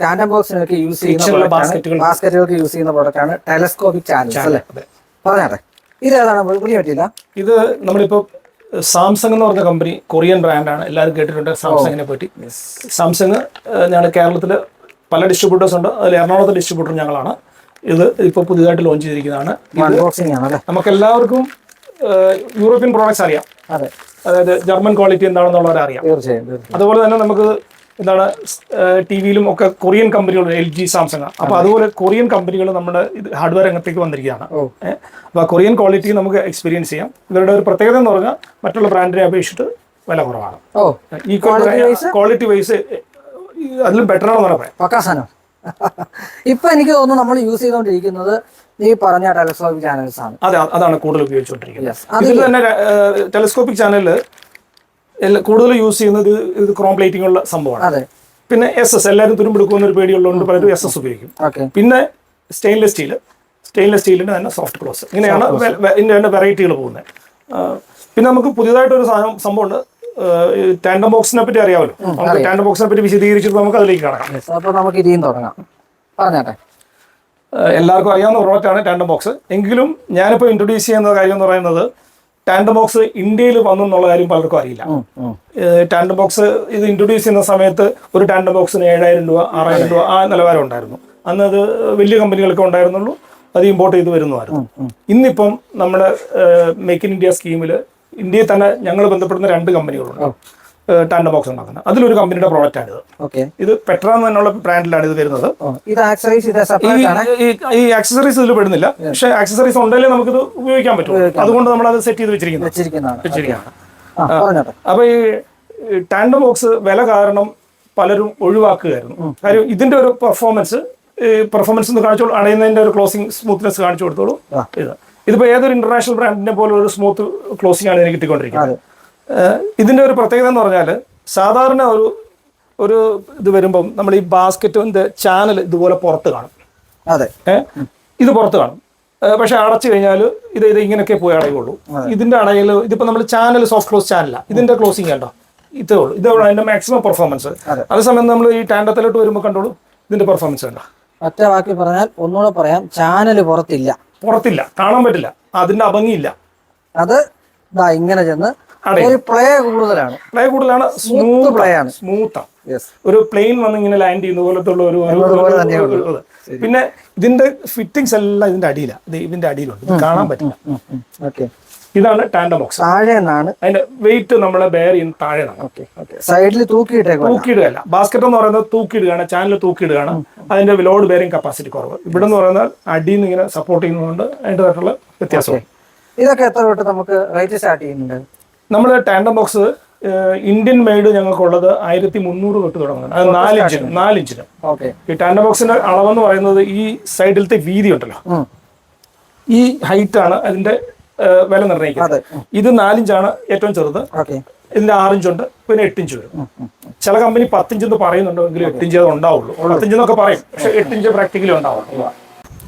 ടാൻഡം ബോക്സിനൊക്കെ യൂസ് ചെയ്യുന്ന. ബാസ്ക്കറ്റുകൾക്ക് യൂസ് ചെയ്യുന്ന പ്രോഡക്റ്റ് ആണ് ടെലസ്കോപ്പിക് ചാനൽസ് അല്ലേ. പറഞ്ഞാട്ടെ. ഇത് ഏതാണ്? പുള്ളി പറ്റിയില്ല. ഇത് നമ്മളിപ്പോ സാംസങ് എന്ന് പറഞ്ഞ കമ്പനി കൊറിയൻ ബ്രാൻഡാണ് എല്ലാവരും കേട്ടിട്ടുണ്ട് സാംസങ്ങിനെ പറ്റി. സാംസങ് ഞങ്ങൾ കേരളത്തിൽ പല ഡിസ്ട്രിബ്യൂട്ടേഴ്സ് ഉണ്ട്. അതിൽ എറണാകുളത്തെ ഡിസ്ട്രിബ്യൂട്ടർ ഞങ്ങളാണ്. ഇത് ഇപ്പോൾ പുതിയതായിട്ട് ലോഞ്ച് ചെയ്തിരിക്കുന്നതാണ്. നമുക്ക് എല്ലാവർക്കും യൂറോപ്യൻ പ്രോഡക്ട്സ് അറിയാം. അതെ. അതായത് ജർമ്മൻ ക്വാളിറ്റി എന്താണെന്നുള്ളവരെ അറിയാം. തീർച്ചയായും. അതുപോലെ തന്നെ നമുക്ക് എന്താണ് ടി വിയിലും ഒക്കെ കൊറിയൻ കമ്പനികൾ എൽ ജി സാംസങ് അപ്പൊ അതുപോലെ കൊറിയൻ കമ്പനികൾ നമ്മുടെ ഇത് ഹാർഡ്വെയർ രംഗത്തേക്ക് വന്നിരിക്കുകയാണ്. അപ്പൊ കൊറിയൻ ക്വാളിറ്റി നമുക്ക് എക്സ്പീരിയൻസ് ചെയ്യാം. ഇവരുടെ ഒരു പ്രത്യേകത എന്ന് പറഞ്ഞാൽ മറ്റുള്ള ബ്രാൻഡിനെ അപേക്ഷിച്ചിട്ട് വില കുറവാണ്. ഈ ക്വാളിറ്റി വൈസ് അതിലും ബെറ്റർ ആണെന്ന് പറയാം ഇപ്പൊ എനിക്ക് തോന്നുന്നു നമ്മൾ യൂസ് ചെയ്തുകൊണ്ടിരിക്കുന്നത് ഈ പറഞ്ഞ ടെലസ്കോപ്പിക് ചാനൽസ് ആണ്. അതെ അതാണ് കൂടുതൽ ഉപയോഗിച്ചുകൊണ്ടിരിക്കുന്നത്. ഇതിൽ തന്നെ ടെലിസ്കോപ്പിക് ചാനലിൽ കൂടുതൽ യൂസ് ചെയ്യുന്നത് ഇത് ക്രോം പ്ലേറ്റിംഗ് ഉള്ള സംഭവമാണ്. അതെ. പിന്നെ എസ് എസ് എല്ലാവരും തുരുമ്പെടുക്കുന്ന ഒരു പേടിയുള്ളതുകൊണ്ട് പലരും എസ് എസ് ഉപയോഗിക്കും. പിന്നെ സ്റ്റെയിൻലെസ് സ്റ്റീൽ സ്റ്റെയിൻലെസ് സ്റ്റീലിന്റെ തന്നെ സോഫ്റ്റ് ക്ലോസ് ഇങ്ങനെയാണ് ഇതിന്റെ വെറൈറ്റികൾ പോകുന്നത്. പിന്നെ നമുക്ക് പുതിയതായിട്ടൊരു സാധനം സംഭവമുണ്ട്. ടാൻഡം ബോക്സിനെ പറ്റി അറിയാമല്ലോ. നമുക്ക് ടാൻഡം ബോക്സിനെ പറ്റി വിശദീകരിച്ചിട്ട് നമുക്ക് അതിലേക്ക് കടക്കാം. അപ്പോൾ നമുക്ക് ഇനിയും തുടങ്ങാം. പറഞ്ഞാട്ടെ. എല്ലാവർക്കും അറിയാവുന്ന പ്രോഡക്റ്റാണ് ടാൻഡം ബോക്സ് എങ്കിലും ഞാനിപ്പോൾ ഇൻട്രൊഡ്യൂസ് ചെയ്യുന്ന കാര്യം എന്ന് പറയുന്നത് ടാൻഡം ബോക്സ് ഇന്ത്യയിൽ വന്നു എന്നുള്ള കാര്യം പലർക്കും അറിയില്ല. ടാൻഡം ബോക്സ് ഇത് ഇൻട്രൊഡ്യൂസ് ചെയ്യുന്ന സമയത്ത് ഒരു ടാൻഡം ബോക്സിന് ഏഴായിരം രൂപ ആറായിരം രൂപ ആ നിലവാരം ഉണ്ടായിരുന്നു. അന്ന് അത് വലിയ കമ്പനികൾക്ക് ഉണ്ടായിരുന്നുള്ളൂ. അത് ഇമ്പോർട്ട് ചെയ്ത് വരുന്നതായിരുന്നു. ഇന്നിപ്പം നമ്മുടെ മേക്ക് ഇൻ ഇന്ത്യ സ്കീമിൽ ഇന്ത്യയിൽ തന്നെ ഞങ്ങൾ ബന്ധപ്പെടുന്ന രണ്ട് കമ്പനികളുണ്ട്. ടാൻഡം ബോക്സ് ഉണ്ടാക്കുന്നത് അതിലൊരു കമ്പനിയുടെ പ്രോഡക്റ്റ് ആണ് ഇത്. ഓക്കെ. ഇത് പെട്ര എന്നുള്ള ബ്രാൻഡിലാണ് ഇത് വരുന്നത്. ഈ ആക്സസറീസ് ഇതിൽ പെടുന്നില്ല. പക്ഷേ ആക്സസറീസ് നമുക്ക് ഇത് ഉപയോഗിക്കാൻ പറ്റും. അതുകൊണ്ട് നമ്മൾ അത് സെറ്റ് ചെയ്ത് വെച്ചിരിക്കുന്നത് അപ്പൊ ഈ ടാൻഡം ബോക്സ് വില കാരണം പലരും ഒഴിവാക്കുകയായിരുന്നു. കാര്യം ഇതിന്റെ ഒരു പെർഫോമൻസ് പെർഫോമൻസ് കാണിച്ചോളൂ. അണയുന്നതിന്റെ ഒരു ക്ലോസിംഗ് സ്മൂത്ത്നെസ് കാണിച്ചു കൊടുത്തോളൂ. ഇത്. ഇതിപ്പോ ഏതൊരു ഇന്റർനാഷണൽ ബ്രാൻഡിനെ പോലെ ഒരു സ്മൂത്ത് ക്ലോസിംഗ് ആണ് ഇതിന് കിട്ടിക്കൊണ്ടിരിക്കുന്നത്. ഇതിന്റെ ഒരു പ്രത്യേകത എന്ന് പറഞ്ഞാൽ സാധാരണ ഒരു ഒരു ഇത് വരുമ്പം നമ്മൾ ഈ ബാസ്ക്കറ്റിന്റെ ചാനൽ ഇതുപോലെ പുറത്ത് കാണും. അതെ. ഇത് പുറത്ത് കാണും. പക്ഷെ അടച്ചു കഴിഞ്ഞാൽ ഇത് ഇത് ഇങ്ങനെയൊക്കെ പോയി അടയുള്ളൂ. ഇതിന്റെ അടയിൽ ഇതിപ്പോ നമ്മൾ ചാനൽ സോഫ്റ്റ് ക്ലോസ് ചാനല ഇതിന്റെ ക്ലോസിംഗ് കണ്ടോ? ഇതേ ഉള്ളൂ ഇതാണ് അതിന്റെ മാക്സിമം പെർഫോമൻസ് അതെ. അതേസമയം നമ്മൾ ഈ ടാൻഡത്തിലോട്ട് വരുമ്പോൾ കണ്ടോളൂ. ഇതിന്റെ പെർഫോമൻസ് കണ്ടോ? മറ്റേ വാക്കി പറഞ്ഞാൽ ഒന്നുകൂടെ പറയാം ചാനൽ പുറത്തില്ല. പുറത്തില്ല കാണാൻ പറ്റില്ല അതിന്റെ അഭംഗിയില്ല. അത് ഇങ്ങനെ ചെന്ന് ഒരു പ്ലേ കൂടുതലാണ്. പ്ലേ കൂടുതലാണ് സ്മൂത്ത് പ്ലേ ആണ്. സ്മൂത്താണ് ഒരു പ്ലെയിൻ വന്ന് ഇങ്ങനെ ലാൻഡ് ചെയ്യുന്ന പോലത്തെ ഉള്ള. ഒരു- പിന്നെ ഇതിന്റെ ഫിറ്റിംഗ്സ് എല്ലാം ഇതിന്റെ അടിയിലാണ് ഇതിന്റെ അടിയിലുണ്ട്. കാണാൻ പറ്റില്ല. ഓക്കെ ഇതാണ് ടാൻഡം ബോക്സ് താഴെ നിന്നാണ് അതിന്റെ വെയിറ്റ് നമ്മളെ ബെയർ ചെയ്യുന്ന താഴെ സൈഡിൽ തൂക്കിയിട്ടേ തൂക്കിയിടുകയല്ല. ബാസ്ക്കറ്റ് എന്ന് പറയുന്നത് തൂക്കിയിടുകയാണ് ചാനൽ തൂക്കിയിടുകയാണ്. അതിന്റെ ലോഡ് ബെയറിംഗ് കപ്പാസിറ്റി കുറവ്. ഇവിടെ എന്ന് പറയുന്നത് അടിയിൽ നിന്ന് ഇങ്ങനെ സപ്പോർട്ട് ചെയ്യുന്നതുകൊണ്ട് അതിന്റെതായിട്ടുള്ള വ്യത്യാസം. ഇതൊക്കെ എത്ര തൊട്ട് നമുക്ക് റേറ്റ് സ്റ്റാർട്ട് ചെയ്യുന്നുണ്ട്? നമ്മൾ ടാൻഡം ബോക്സ് ഇന്ത്യൻ മെയ്ഡ് ഞങ്ങൾക്കുള്ളത് ആയിരത്തി മുന്നൂറ് തൊട്ട് തുടങ്ങുന്നത് അത് നാലിഞ്ചിന് നാലിഞ്ചിന് നാല് ഈ ടാൻഡം ബോക്സിന്റെ അളവെന്ന് പറയുന്നത് ഈ സൈഡിലത്തെ വീതി ഉണ്ടല്ലോ. ഈ ഹൈറ്റ് ആണ് അതിന്റെ വില നിർണയിക്കുന്നത്. ഇത് നാലിഞ്ചാണ് ഏറ്റവും ചെറുത്. ഇതിന്റെ ആറിഞ്ചുണ്ട്. പിന്നെ എട്ടിഞ്ച് വരും. ചില കമ്പനി പത്തിഞ്ച് എന്ന് പറയുന്നുണ്ടെങ്കിലും എട്ടിഞ്ച് അത് ഉണ്ടാവുള്ളൂ പത്തിഞ്ച് എന്നൊക്കെ പറയും. പക്ഷെ എട്ടിഞ്ച് പ്രാക്ടിക്കലി ഉണ്ടാവും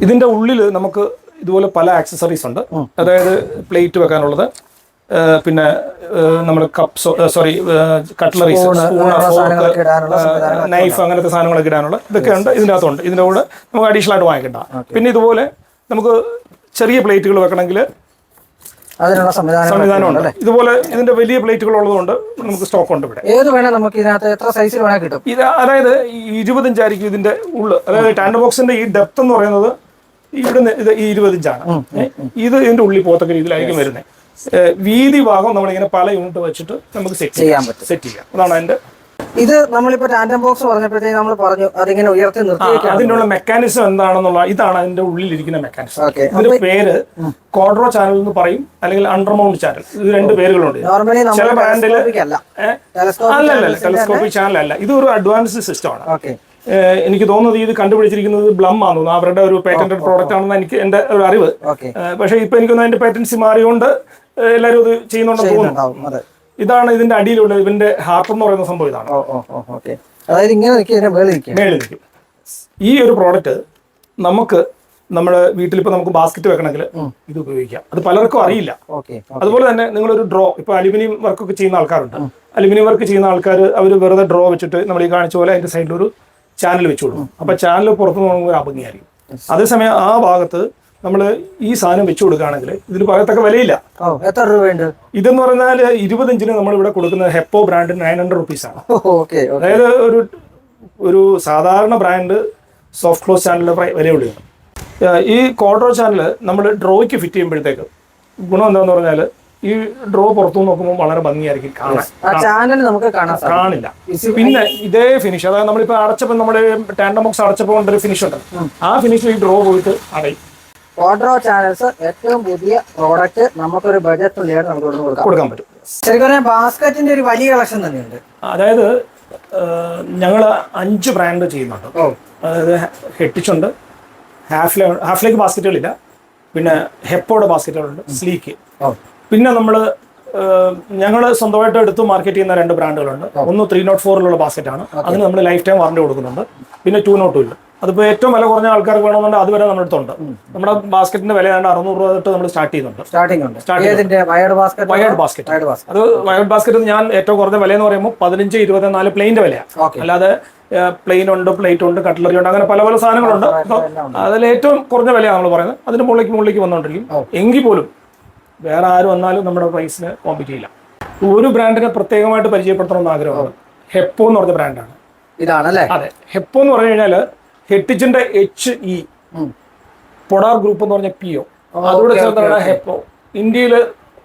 ഇതിന്റെ ഉള്ളിൽ നമുക്ക് ഇതുപോലെ പല ആക്സസറീസ് ഉണ്ട്. അതായത് പ്ലേറ്റ് വെക്കാനുള്ളത്. പിന്നെ നമ്മൾ കപ്സ് സോറി കട്ട്ലറീസ് നൈഫ് അങ്ങനത്തെ സാധനങ്ങളൊക്കെ ഇടാനുള്ള. ഇതൊക്കെ ഉണ്ട്. ഇതിന്റെ അകത്തുണ്ട് ഇതിന്റെ കൂടെ നമുക്ക് അഡീഷണൽ ആയിട്ട് വാങ്ങിക്കണ്ട പിന്നെ ഇതുപോലെ നമുക്ക് ചെറിയ പ്ലേറ്റുകൾ വെക്കണമെങ്കിൽ അതിനുള്ള സംവിധാനം ഇതുപോലെ ഇതിന്റെ വലിയ പ്ലേറ്റുകൾ ഉള്ളതുകൊണ്ട് നമുക്ക് സ്റ്റോക്ക് ഉണ്ട് ഇവിടെ. ഏത് വേണേ നമുക്ക് ഇതിനകത്ത് എത്ര സൈസിൽ വേണേ കിട്ടും. ഇത് അതായത് ഈ ഇരുപത് ഇഞ്ചായിരിക്കും ഇതിന്റെ ഉള്ളു. അതായത് ടാൻഡ് ബോക്സിന്റെ ഈ ഡെപ്ത് എന്ന് പറയുന്നത് ഇവിടുന്ന് ഇത് ഈ ഇരുപത് ഇഞ്ചാണ്. ഇത് ഇതിന്റെ ഉള്ളിൽ പോത്തക്ക രീതിയിലായിരിക്കും വരുന്നത് വീതി ഭാഗം നമ്മളിങ്ങനെ പല യൂണിറ്റ് വെച്ചിട്ട് നമുക്ക് സെറ്റ് ചെയ്യാൻ പറ്റും. സെറ്റ് ചെയ്യാം. അതാണ് അതിന്റെ ഇത് നമ്മളിപ്പോ ടാൻഡം ബോക്സ് പറഞ്ഞപ്പോഴത്തേക്ക് നമ്മൾ പറഞ്ഞു അതിങ്ങനെ ഉയർത്തി നിർത്തി അതിനുള്ള മെക്കാനിസം എന്താണെന്നുള്ള ഇതാണ് അതിന്റെ ഉള്ളിലിരിക്കുന്ന മെക്കാനിസം ഓക്കെ ഇതിന്റെ പേര് കോഡ്രോ ചാനൽ എന്ന് പറയും അല്ലെങ്കിൽ അണ്ടർമൗണ്ട് ചാനൽ ഇത് രണ്ട് പേരുകളുണ്ട്. ചില നമ്മൾ ബ്രാൻഡിൽ ടെലസ്കോപ്പിക് ചാനൽ അല്ല. ഇത് ഒരു അഡ്വാൻസ്ഡ് സിസ്റ്റം ആണ്. ഓക്കെ എനിക്ക് തോന്നുന്നത് ഇത് കണ്ടുപിടിച്ചിരിക്കുന്നത് ബ്ലം ആണെന്ന് അവരുടെ ഒരു പേറ്റന്റഡ് പ്രോഡക്റ്റ് ആണെന്ന് എനിക്ക് എന്റെ ഒരു അറിവ്. പക്ഷെ ഇപ്പൊ എനിക്കൊന്നും അതിന്റെ പേറ്റൻസി മാറിയോണ്ട് എല്ലാരും എല്ലാവരും ഇത് ചെയ്യുന്നുണ്ടെന്ന് തോന്നുന്നു. ഇതാണ് ഇതിന്റെ അടിയിലുള്ള ഇവന്റെ ഹാർട്ട് എന്ന് പറയുന്ന സംഭവം ഇതാണ്. അതായത് ഇങ്ങനെ മേളിൽ ഈ ഒരു പ്രോഡക്റ്റ് നമുക്ക് നമ്മുടെ വീട്ടിലിപ്പോ നമുക്ക് ബാസ്ക്കറ്റ് വെക്കണമെങ്കിൽ ഇത് ഉപയോഗിക്കാം. അത് പലർക്കും അറിയില്ല. അതുപോലെ തന്നെ നിങ്ങൾ ഒരു ഡ്രോ ഇപ്പൊ അലുമിനിയം വർക്കൊക്കെ ചെയ്യുന്ന ആൾക്കാരുണ്ട്. അലുമിനിയം വർക്ക് ചെയ്യുന്ന ആൾക്കാർ അവർ വെറുതെ ഡ്രോ വെച്ചിട്ട് നമ്മൾ ഈ കാണിച്ച പോലെ അതിന്റെ സൈഡിൽ ഒരു ചാനൽ വെച്ചു കൊടുക്കും. അപ്പൊ ചാനൽ പുറത്തു നോക്കുമ്പോൾ ഒരു അഭംഗിയായിരിക്കും അതേസമയം ആ ഭാഗത്ത് നമ്മൾ ഈ സാധനം വെച്ചു കൊടുക്കുകയാണെങ്കിൽ ഇതിന് പകത്തൊക്കെ വിലയില്ല. എത്ര രൂപയുണ്ട്? ഇതെന്ന് പറഞ്ഞാൽ ഇരുപതഞ്ചിന് നമ്മൾ ഇവിടെ കൊടുക്കുന്ന ഹെപ്പോ ബ്രാൻഡ് നയൻ ഹൺഡ്രഡ് റുപ്പീസ് ആണ്. അതായത് ഒരു ഒരു സാധാരണ ബ്രാൻഡ് സോഫ്റ്റ് ക്ലോസ് ചാനലിന്റെ വിലയുള്ളതാണ്. ഈ കോഡ്രോ ചാനൽ നമ്മൾ ഡ്രോയ്ക്ക് ഫിറ്റ് ചെയ്യുമ്പോഴത്തേക്ക് ഗുണം എന്താന്ന് പറഞ്ഞാൽ ഈ ഡ്രോ പുറത്തു നോക്കുമ്പോൾ വളരെ ഭംഗിയായിരിക്കും കാണാൻ. നമുക്ക് കാണില്ല പിന്നെ ഇതേ ഫിനിഷ് അതായത് നമ്മളിപ്പോ അടച്ചപ്പോൾ നമ്മുടെ ടാൻഡം ബോക്സ് അടച്ചപ്പോൾ കൊണ്ടൊരു ഫിനിഷ് ഉണ്ട്. ആ ഫിനിഷിൽ ഈ ഡ്രോ പോയിട്ട് അടയും. ഓർഡറോ ചാനൽസ് ഏറ്റവും പുതിയ പ്രോഡക്റ്റ് നമുക്കൊരു ബഡ്ജറ്റ് തുള്ളിയായിട്ട് നമുക്ക് കൊടുക്കാം. കൊടുക്കാൻ പറ്റും. ശരിക്കും പറഞ്ഞാൽ ബാസ്ക്കറ്റിന്റെ ഒരു വലിയ കളക്ഷൻ തന്നെയുണ്ട്. അതായത് ഞങ്ങൾ അഞ്ച് ബ്രാൻഡ് ചെയ്യുന്നുണ്ട്. അതായത് ഹെട്ടിച്ച് ഉണ്ട് ഹാഫ് ഹാഫിലേക്ക് ബാസ്ക്കറ്റുകളില്ല പിന്നെ ഹെപ്പോടെ ബാസ്ക്കറ്റുകളുണ്ട് സ്ലീക്ക് പിന്നെ നമ്മൾ ഞങ്ങൾ സ്വന്തമായിട്ട് എടുത്ത് മാർക്കറ്റ് ചെയ്യുന്ന രണ്ട് ബ്രാൻഡുകളുണ്ട് ഒന്ന് ത്രീ നോട്ട് ഫോറിലുള്ള ബാസ്കറ്റാണ്. അതിന് നമ്മൾ ലൈഫ് ടൈം വാറണ്ടി കൊടുക്കുന്നുണ്ട്. പിന്നെ ടു നോട്ടും ഇല്ല അതിപ്പോൾ ഏറ്റവും വില കുറഞ്ഞ ആൾക്കാർക്ക് വേണമെന്നുണ്ടെങ്കിൽ അതുവരെ നമ്മുടെ അടുത്തുണ്ട്. നമ്മുടെ ബാസ്ക്കറ്റിന്റെ വില ഏതാണ്ട് അറുന്നൂറ് രൂപ തൊട്ട് നമ്മൾ സ്റ്റാർട്ട് ചെയ്യുന്നുണ്ട്. സ്റ്റാർട്ടിംഗ് ഉണ്ട്. വയർഡ് ബാസ്ക്കറ്റ് വയേർഡ് ബാസ്ക്കറ്റ് അത് വയേർഡ് ബാസ്ക്കറ്റ് ഞാൻ ഏറ്റവും കുറഞ്ഞ വില എന്ന് പറയുമ്പോൾ പതിനഞ്ച് ഇരുപത്തിനാല് പ്ലെയിന്റെ വിലയാണ് അല്ലാതെ പ്ലെയിൻ ഉണ്ട് പ്ലേറ്റ് ഉണ്ട് കട്ട്ലറി ഉണ്ട് അങ്ങനെ പല പല സാധനങ്ങളുണ്ട്. അതിൽ ഏറ്റവും കുറഞ്ഞ വിലയാണ് നമ്മൾ പറയുന്നത്. അതിന് മുകളിലേക്ക് മുകളിലേക്ക് വന്നുകൊണ്ടിരിക്കും എങ്കിൽ പോലും വേറെ ആര് വന്നാലും നമ്മുടെ പ്രൈസിന് കോമ്പറ്റ് ചെയ്യില്ല. ഒരു ബ്രാൻഡിനെ പ്രത്യേകമായിട്ട് പരിചയപ്പെടുത്തണമെന്ന് ആഗ്രഹമാണ് ഹെപ്പോ എന്ന് പറഞ്ഞ ബ്രാൻഡാണ്. ഇതാണല്ലേ? അതെ. ഹെപ്പോ എന്ന് പറഞ്ഞു കഴിഞ്ഞാൽ ഹെട്ടിച്ചിന്റെ എച്ച് ഇ ഉം. പൊടാർ ഗ്രൂപ്പ് എന്ന് പറഞ്ഞ പി ഒ അതോടെ ചേർന്നാണ് ഹെപ്പോ. ഇന്ത്യയിൽ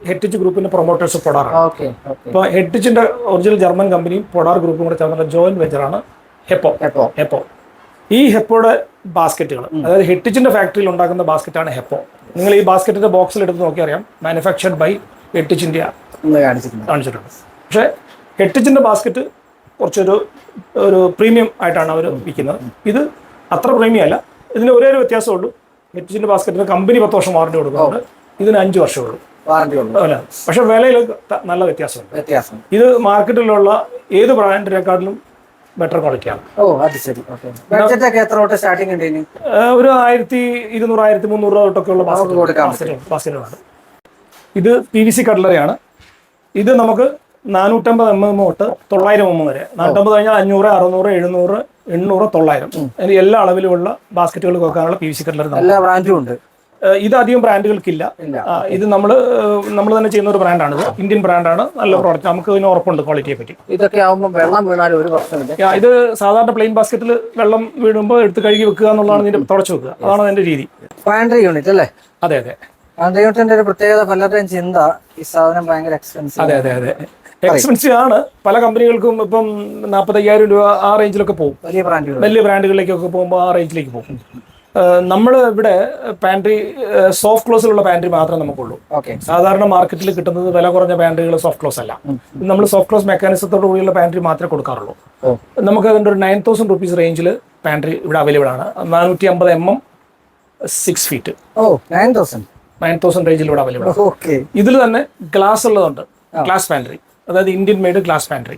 ഹെറ്റിച്ച് ഗ്രൂപ്പിന്റെ പ്രൊമോട്ടേഴ്സ് പൊടാറാണ്. ഓക്കെ ഇപ്പൊ ഹെറ്റിച്ചിന്റെ ഒറിജിനൽ ജർമ്മൻ കമ്പനിയും പൊടാർ ഗ്രൂപ്പും കൂടെ ചേർന്നുള്ള ജോയിന്റ് വെഞ്ചറാണ് ഹെപ്പോ. ഹെപ്പോ. ഹെപ്പോ. ഈ ഹെപ്പോയുടെ ബാസ്ക്കറ്റുകൾ അതായത് ഹെറ്റിച്ചിന്റെ ഫാക്ടറിയിൽ ഉണ്ടാക്കുന്ന ബാസ്ക്കറ്റാണ് ഹെപ്പോ. നിങ്ങൾ ഈ ബാസ്ക്കറ്റിന്റെ ബോക്സിൽ എടുത്ത് നോക്കി അറിയാം മാനുഫാക്ചർഡ് ബൈ ഹെറ്റിച്ച് ഇന്ത്യ കാണിച്ചിട്ടുണ്ട്. പക്ഷേ ഹെറ്റിച്ചിന്റെ ബാസ്ക്കറ്റ് കുറച്ചൊരു ഒരു പ്രീമിയം ആയിട്ടാണ് അവർ വിൽക്കുന്നത്. ഇത് അത്ര പ്രീമിയം അല്ല ഇതിന് ഒരേ ഒരു വ്യത്യാസമുള്ളൂ ഹെറ്റിച്ചിന്റെ ബാസ്ക്കറ്റിന് കമ്പനി പത്ത് വർഷം വാറണ്ടി കൊടുക്കുന്നുണ്ട്. ഇതിന് അഞ്ച് വർഷം ഉള്ളൂ. വാറന്റി ഉള്ളു. അല്ല പക്ഷെ വിലയിൽ നല്ല വ്യത്യാസമുണ്ട്. വ്യത്യാസം. ഇത് മാർക്കറ്റിലുള്ള ഏത് ബ്രാൻഡിനെക്കാട്ടിലും ബെറ്റർ ക്വാളിറ്റിയാണ് ഓ അത് ശരി. ഓക്കെ. ബഡ്ജറ്റ് ഒക്കെ എത്ര തൊട്ട് സ്റ്റാർട്ടിംഗ് ഉണ്ട് ഒരു ആയിരത്തി ഇരുന്നൂറ് ആയിരത്തി മുന്നൂറ് കൊടുക്കാൻ ബാസ്ക്കറ്റുകളാണ് ഇത് പി വി സി കട്ട്ലറിയാണ് ഇത് നമുക്ക് നാനൂറ്റമ്പത് എം എം തൊട്ട് തൊള്ളായിരം എം എം വരെ. നാനൂറ്റമ്പത് കഴിഞ്ഞാൽ അഞ്ഞൂറ് അറുന്നൂറ് എഴുന്നൂറ് എണ്ണൂറ് തൊള്ളായിരം. അതിന് എല്ലാ അളവിലുമുള്ള ബാസ്ക്കറ്റുകൾ വെക്കാനുള്ള പി വി സി എല്ലാ ബ്രാൻഡും ഉണ്ട്. ഇത് അധികം ബ്രാൻഡുകൾക്കില്ല. ഇത് നമ്മൾ നമ്മൾ തന്നെ ചെയ്യുന്ന ഒരു ബ്രാൻഡാണ് ഇന്ത്യൻ ബ്രാൻഡാണ്. നല്ല പ്രോഡക്റ്റ് നമുക്ക് ഇതിന് ഉറപ്പുണ്ട് ക്വാളിറ്റിയെ പറ്റി ഇതൊക്കെ ആവുമ്പോൾ വെള്ളം വീണാലും ഒരു പ്രശ്നമില്ല. ഇത് സാധാരണ പ്ലെയിൻ ബാസ്ക്കറ്റിൽ വെള്ളം വീഴുമ്പോൾ എടുത്ത് കഴുകി വെക്കുക എന്നുള്ളതാണ് ഇതിന്റെ തുടച്ചു വെക്കുക. അതാണ് അതിന്റെ രീതി. പാൻട്രി യൂണിറ്റ് അല്ലേ? അതെ അതെ. പാൻട്രി യൂണിറ്റിന്റെ ഒരു പ്രത്യേകത പലരുടെയും ചിന്ത ഈ സാധനം ഭയങ്കര എക്സ്പെൻസീവ് അതെ അതെ അതെ. എക്സ്പെൻസീവ് ആണ്. പല കമ്പനികൾക്കും ഇപ്പം നാൽപ്പത്തയ്യായിരം രൂപ ആ റേഞ്ചിലൊക്കെ പോകും. വലിയ ബ്രാൻഡുകൾ വലിയ ബ്രാൻഡുകളിലേക്കൊക്കെ പോകുമ്പോൾ ആ റേഞ്ചിലേക്ക് പോകും. നമ്മൾ ഇവിടെ പാൻട്രി സോഫ്റ്റ് ക്ലോസിലുള്ള പാൻട്രി മാത്രമേ നമുക്കുള്ളൂ. ഓക്കെ സാധാരണ മാർക്കറ്റിൽ കിട്ടുന്നത് വില കുറഞ്ഞ പാൻട്രികൾ സോഫ്റ്റ് ക്ലോസ് അല്ല. നമ്മൾ സോഫ്റ്റ് ക്ലോസ് മെക്കാനിസത്തോടു കൂടിയുള്ള പാൻട്രി മാത്രമേ കൊടുക്കാറുള്ളൂ. നമുക്ക് അതിന്റെ ഒരു നയൻ തൗസൻഡ് റുപ്പീസ് റേഞ്ചിൽ പാൻട്രി ഇവിടെ അവൈലബിൾ ആണ്. നാനൂറ്റി അമ്പത് M M six feet oh nine thousand nine thousand റേഞ്ചിൽ ഇവിടെ അവൈലബിൾ ആണ്. ഓക്കെ ഇതിൽ തന്നെ ഗ്ലാസ് ഉള്ളതുണ്ട്. ഗ്ലാസ് പാൻട്രി അതായത് ഇന്ത്യൻ മെയ്ഡ് ഗ്ലാസ് പാൻട്രി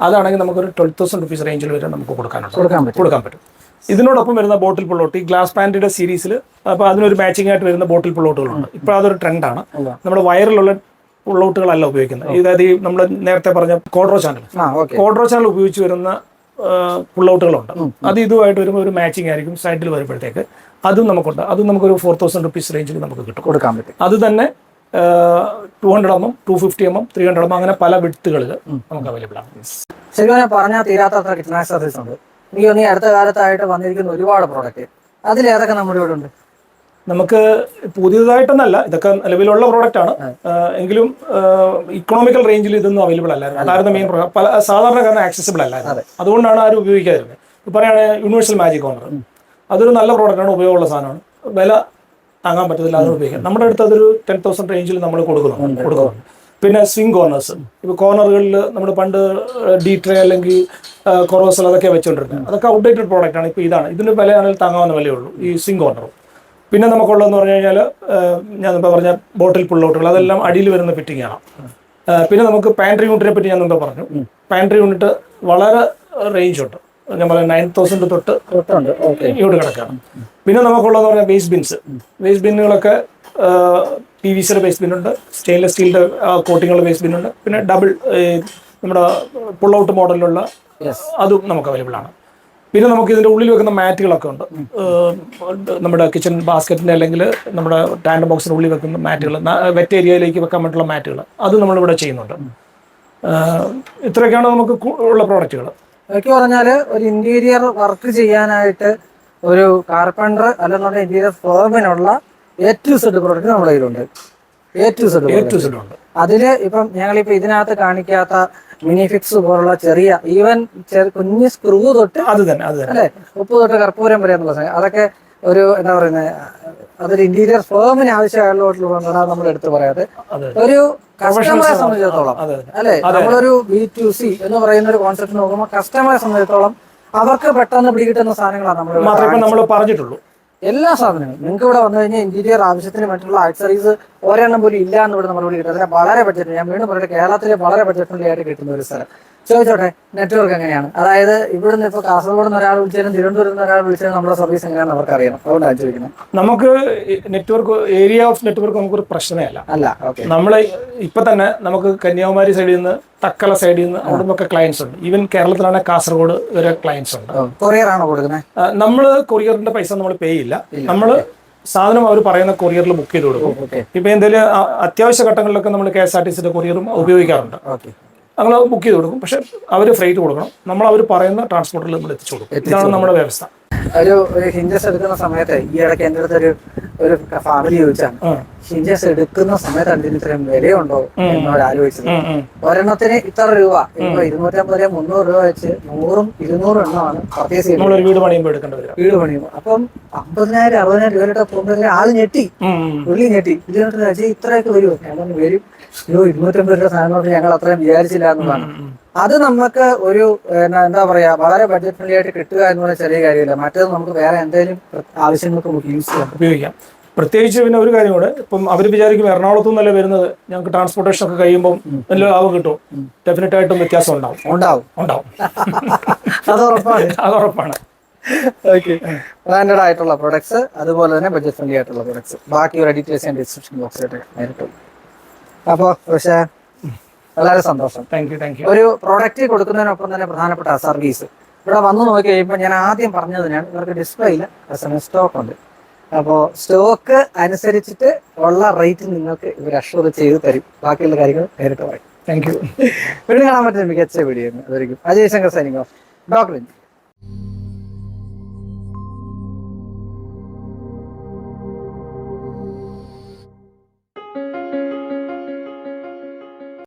അതാണെങ്കിൽ നമുക്കൊരു ട്വൽവ് തൗസൻഡ് റുപ്പീസ് റേഞ്ചിൽ വരെ നമുക്ക് കൊടുക്കാനുണ്ട്. കൊടുക്കാൻ പറ്റും. കൊടുക്കാൻ പറ്റും. ഇതിനോടൊപ്പം വരുന്ന ബോട്ടിൽ പുള്ളോട്ട് ഈ ഗ്ലാസ് പാന്റിയുടെ സീരീസിൽ അപ്പോൾ അതിനൊരു മാച്ചിങ് ആയിട്ട് വരുന്ന ബോട്ടിൽ പുള്ളോട്ടുകളുണ്ട് ഇപ്പോൾ അതൊരു ട്രെൻഡാണ് നമ്മൾ നമ്മുടെ വയറിലുള്ള പുള്ളോട്ടുകളല്ല ഉപയോഗിക്കുന്നത്. അതായത് ഈ നമ്മൾ നേരത്തെ പറഞ്ഞ കോഡ്രോ ചാനൽ കോഡ്രോ ചാനൽ ഉപയോഗിച്ച് വരുന്ന പുള്ളൗട്ടുകളുണ്ട് അത് ഇതുമായിട്ട് വരുമ്പോൾ ഒരു മാച്ചിങ് ആയിരിക്കും സൈഡിൽ വരുമ്പോഴത്തേക്ക്. അതും നമുക്കുണ്ട്. അതും നമുക്കൊരു ഫോർ തൗസൻഡ് റുപ്പീസ് റേഞ്ചിൽ നമുക്ക് കിട്ടും. കൊടുക്കാൻ പറ്റും. അത് തന്നെ two hundred M M two fifty M M three hundred M അങ്ങനെ പല വിട്ടുകളിൽ നമുക്ക് അവൈലബിൾ ആണ്. ശരിക്കും പറഞ്ഞാൽ തീരാത്തത്ര കിച്ചൺ സർവീസ് ഉണ്ട്. എനിക്ക് തോന്നി അടുത്ത കാലത്തായിട്ട് വന്നിരിക്കുന്ന ഒരുപാട് പ്രോഡക്റ്റ് അതിൽ ഏതൊക്കെ നമ്മുടെ ഇവിടെ ഉണ്ട്? നമുക്ക് പുതിയതായിട്ടൊന്നല്ല ഇതൊക്കെ നിലവിലുള്ള പ്രോഡക്റ്റ് ആണ്. എങ്കിലും ഇക്കണോമിക്കൽ റേഞ്ചിൽ ഇതൊന്നും അവൈലബിൾ അല്ലായിരുന്നു. അതായിരുന്നു മെയിൻ പല സാധാരണക്കാരന് ആക്സസിബിൾ അല്ലായിരുന്നു. അതുകൊണ്ടാണ് ആരും ഉപയോഗിക്കാതിരുന്നത്. പറയുകയാണെങ്കിൽ യൂണിവേഴ്സൽ മാജിക് ഓണർ അതൊരു നല്ല പ്രോഡക്റ്റാണ് ആണ് ഉപയോഗമുള്ള സാധനമാണ്. വില താങ്ങാൻ പറ്റത്തില്ല അതിന് ഉപയോഗിക്കാം നമ്മുടെ അടുത്ത് അതൊരു ടെൻ തൗസൻഡ് റേഞ്ചിൽ നമ്മൾ കൊടുക്കുന്നുണ്ട് കൊടുക്കുന്നുണ്ട് പിന്നെ സ്വിംഗ് കോർണേഴ്സ് ഇപ്പോൾ കോർണറുകളിൽ നമ്മൾ പണ്ട് ഡി ട്രേ അല്ലെങ്കിൽ കൊറോസൽ അതൊക്കെ വെച്ചുകൊണ്ടിരുന്നത് അതൊക്കെ ഔട്ട്ഡേറ്റഡ് പ്രോഡക്റ്റ് ആണ്. ഇപ്പോൾ ഇതാണ്. ഇതിന് വിലയാണെങ്കിൽ താങ്ങാവുന്ന വിലയുള്ളൂ ഈ സ്വിംഗ് കോർണറും പിന്നെ നമുക്കുള്ളതെന്ന് പറഞ്ഞു കഴിഞ്ഞാൽ ഞാൻ മുമ്പ് പറഞ്ഞ ബോട്ടിൽ പുള്ളോട്ടുകൾ അതെല്ലാം അടിയിൽ വരുന്ന ഫിറ്റിംഗ് ആണ്. പിന്നെ നമുക്ക് പാൻട്രി യൂണിറ്റിനെ പറ്റി ഞാൻ മുമ്പ് പറഞ്ഞു. പാൻട്രി യൂണിറ്റ് വളരെ റേഞ്ച് ഉണ്ട്. ഞാൻ പറയാം നയൻ തൗസൻഡ് തൊട്ട് തൊട്ടുണ്ട് ഓക്കെ ഇവിടെ കിടക്കാണ്. പിന്നെ നമുക്കുള്ളതെന്ന് പറഞ്ഞാൽ വേസ്റ്റ് ബിൻസ് വേസ്റ്റ് ബിന്നുകളൊക്കെ പി വി സിയുടെ വേസ്റ്റ് ബിന്നുണ്ട് സ്റ്റെയിൻലെസ് സ്റ്റീലിന്റെ കോട്ടിങ്ങുള്ള വേസ്റ്റ് ബിന്നുണ്ട് പിന്നെ ഡബിൾ നമ്മുടെ പുൾ ഔട്ട് മോഡലിലുള്ള അതും നമുക്ക് അവൈലബിൾ ആണ്. പിന്നെ നമുക്ക് ഇതിന്റെ ഉള്ളിൽ വെക്കുന്ന മാറ്റുകളൊക്കെ ഉണ്ട്. നമ്മുടെ കിച്ചൺ ബാസ്ക്കറ്റിന്റെ അല്ലെങ്കിൽ നമ്മുടെ ടാൻഡ് ബോക്സിന്റെ ഉള്ളിൽ വെക്കുന്ന മാറ്റുകൾ വെറ്റ് ഏരിയയിലേക്ക് വെക്കാൻ പറ്റുള്ള മാറ്റുകൾ. അത് നമ്മളിവിടെ ചെയ്യുന്നുണ്ട്. ഇത്രയൊക്കെയാണ് നമുക്ക് ഉള്ള പ്രോഡക്റ്റുകൾ എനിക്ക് പറഞ്ഞാൽ ഒരു ഇന്റീരിയർ വർക്ക് ചെയ്യാനായിട്ട് ഒരു കാർപ്പൻഡർ അല്ലെന്നുണ്ടെങ്കിൽ ഇന്റീരിയർ ഫോമിനുള്ള എ ടു സെഡ് പ്രോഡക്റ്റ് നമ്മുടെ കയ്യിലുണ്ട്. A to Z A to Z ഉണ്ട്. അതിൽ ഇപ്പം ഞങ്ങളിപ്പോ ഇതിനകത്ത് കാണിക്കാത്ത മിനിഫിക്സ് പോലുള്ള ചെറിയ ഈവൻ കുഞ്ഞ് സ്ക്രൂ തൊട്ട് അത് തന്നെ അത് തന്നെ. അല്ലെ? ഉപ്പ് തൊട്ട് കർപ്പൂരം വരെ എന്നുള്ള അതൊക്കെ ഒരു എന്താ പറയുന്നത് അതൊരു ഇന്റീരിയർ ഫേമിന് ആവശ്യമായിട്ടുള്ളതാണ് നമ്മൾ എടുത്തു പറയാതെ ഒരു കസ്റ്റമറെ സംബന്ധിച്ചിടത്തോളം അല്ലെ? നമ്മളൊരു ബി ടു സി എന്ന് പറയുന്ന ഒരു കോൺസെപ്റ്റ് നോക്കുമ്പോൾ കസ്റ്റമറെ സംബന്ധിച്ചിടത്തോളം അവർക്ക് പെട്ടെന്ന് പിടികിട്ടുന്ന സാധനങ്ങളാണ് നമ്മൾ മാത്രമേ നമ്മൾ പറഞ്ഞിട്ടുള്ളൂ. എല്ലാ സാധനങ്ങളും. നിങ്ങൾക്ക് ഇവിടെ വന്നു കഴിഞ്ഞാൽ ഇന്റീരിയർ ആവശ്യത്തിന് മറ്റുള്ള ആക്സറീസ് ഒരെണ്ണം പോലും ഇല്ല എന്ന് ഇവിടെ നമ്മൾ വിളിക്കുന്നത് അതിന് വളരെ ബഡ്ജറ്റ് ഞാൻ വീണ്ടും പറയട്ടെ കേരളത്തിലെ വളരെ ബഡ്ജറ്റ് ഫ്രണ്ട്ലി ആയിട്ട് കിട്ടുന്ന ഒരു സ്ഥലം. ചോദിച്ചോട്ടെ നെറ്റ്വർക്ക് എങ്ങനെയാണ്? അതായത് ഇവിടുന്ന് ഇപ്പൊ കാസർഗോഡ് നിന്ന് ഒരാൾ വിളിച്ചാലും തിരുവനന്തപുരത്ത് നിന്ന് ഒരാൾ വിളിച്ചാലും നമ്മുടെ സർവീസ് എങ്ങനെയാണെന്ന് അവർക്ക് അറിയണം അതുകൊണ്ടാണ് ചോദിക്കുന്നത്. നമുക്ക് നെറ്റ്വർക്ക് ഏരിയ ഓഫ് നെറ്റ്വർക്ക് നമുക്കൊരു പ്രശ്നമേ അല്ല. അല്ല നമ്മൾ ഇപ്പൊ തന്നെ നമുക്ക് കന്യാകുമാരി സൈഡിൽ നിന്ന് തക്കല സൈഡിൽ നിന്ന് അവിടെ നിന്നൊക്കെ ക്ലയൻസ് ഉണ്ട്. ഈവൻ കേരളത്തിലാണെങ്കിൽ കാസർഗോഡ് വരെ ക്ലയൻസ് ഉണ്ട്. കൊറിയർ ആണോ കൊടുക്കുന്നത് നമ്മൾ കൊറിയറിന്റെ പൈസ നമ്മൾ പേ ചെയ്യില്ല. നമ്മൾ സാധനം അവർ പറയുന്ന കൊറിയറിൽ ബുക്ക് ചെയ്ത് കൊടുക്കും. ഇപ്പൊ എന്തെങ്കിലും അത്യാവശ്യ ഘട്ടങ്ങളിലൊക്കെ നമ്മൾ കെ എസ് ആർ ടി സിന്റെ കൊറിയറും ഉപയോഗിക്കാറുണ്ട്. ഞങ്ങൾ ബുക്ക് ചെയ്ത് കൊടുക്കും. പക്ഷെ അവർ ഫ്രൈറ്റ് കൊടുക്കണം. നമ്മൾ അവർ പറയുന്ന ട്രാൻസ്പോർട്ടിൽ നമ്മൾ എത്തിച്ചു കൊടുക്കും. ഇതാണ് നമ്മുടെ വ്യവസ്ഥ. ഒരു ഹിൻഡസ് ഹിഞ്ചസ് എടുക്കുന്ന സമയത്ത് ഈ ഇടയ്ക്ക് എന്റെ അടുത്ത് ഒരു ഫാമിലി ചോദിച്ചാണ്. ഷിൻജസ് എടുക്കുന്ന സമയത്ത് അതിന് ഇത്രയും വിലയുണ്ടോ എന്നവർ ആലോചിച്ചത്. ഒരെണ്ണത്തിന് ഇത്ര രൂപ. ഇപ്പൊ ഇരുന്നൂറ്റമ്പത് മുന്നൂറ് രൂപ വെച്ച് നൂറും ഇരുന്നൂറും എണ്ണമാണ് പർച്ചേസ് ചെയ്യുന്നത് വീട് പണിയുമ്പോൾ വീട് പണിയുമ്പോൾ അപ്പം അമ്പതിനായിരം അറുപതിനായിരം രൂപയുടെ പോകുമ്പോഴേ ആൾ ഞെട്ടി. പുള്ളി ഞെട്ടി. ഇതിനോട് അജയ് ഇത്രയൊക്കെ വരുമോ ഞാൻ വരും. അയ്യോ ഇരുന്നൂറ്റമ്പത് രൂപ സാധനം ഞങ്ങൾ അത്രയും വിചാരിച്ചില്ല എന്നതാണ് അത് നമുക്ക് ഒരു എന്താ പറയാ വളരെ ബഡ്ജറ്റ് ഫ്രണ്ട്ലി ആയിട്ട് കിട്ടുക എന്ന് പറഞ്ഞ ചെറിയ കാര്യമില്ല. മറ്റേത് നമുക്ക് വേറെ എന്തെങ്കിലും ആവശ്യങ്ങൾക്ക് നമുക്ക് യൂസ് ചെയ്യാം. ഉപയോഗിക്കാം. പ്രത്യേകിച്ച് പിന്നെ ഒരു കാര്യം കൂടെ ഇപ്പം അവർ വിചാരിക്കും എറണാകുളത്തു നിന്നല്ലേ വരുന്നത്. ഞങ്ങൾക്ക് ട്രാൻസ്പോർട്ടേഷൻ ഒക്കെ കഴിയുമ്പോൾ നല്ല ലാഭം കിട്ടും. ഡെഫിനറ്റ് ആയിട്ടും വ്യത്യാസം ഉണ്ടാവും. ഉണ്ടാവും. ഉണ്ടാവും. അത് ഉറപ്പാണ്. അത് ഉറപ്പാണ്. ഓക്കെ ബ്രാൻഡഡ് ആയിട്ടുള്ള പ്രൊഡക്ട്സ് അതുപോലെ തന്നെ ബഡ്ജറ്റ് ഫ്രണ്ട്ലി ആയിട്ടുള്ള പ്രൊഡക്ട്സ് ബാക്കി ഒരു ഡീറ്റെയിൽസ് ഞാൻ ഡിസ്ക്രിപ്ഷൻ ബോക്സിലായിട്ട് നേരിട്ട് അപ്പോൾ പക്ഷേ വളരെ സന്തോഷം. താങ്ക് യു താങ്ക് യു ഒരു പ്രോഡക്റ്റ് കൊടുക്കുന്നതിനൊപ്പം തന്നെ പ്രധാനപ്പെട്ട സർവീസ് ഇവിടെ വന്നു നോക്കി കഴിയുമ്പോൾ ഞാൻ ആദ്യം പറഞ്ഞതിനാണ് ഇവർക്ക് ഡിസ്പ്ലേ ഇല്ല സ്റ്റോക്ക് ഉണ്ട്. അപ്പോ സ്റ്റോക്ക് അനുസരിച്ചിട്ട് ഉള്ള റേറ്റ് നിങ്ങൾക്ക് ഇവർ അഷ്വർ ചെയ്ത് തരും. ബാക്കിയുള്ള കാര്യങ്ങൾ നേരിട്ട് പറയും. താങ്ക് യു വീണ്ടും കാണാൻ പറ്റുന്ന മികച്ച വീഡിയോ അതായിരിക്കും. അജയ് ശങ്കർ സൈനിക ഡോക്ടർ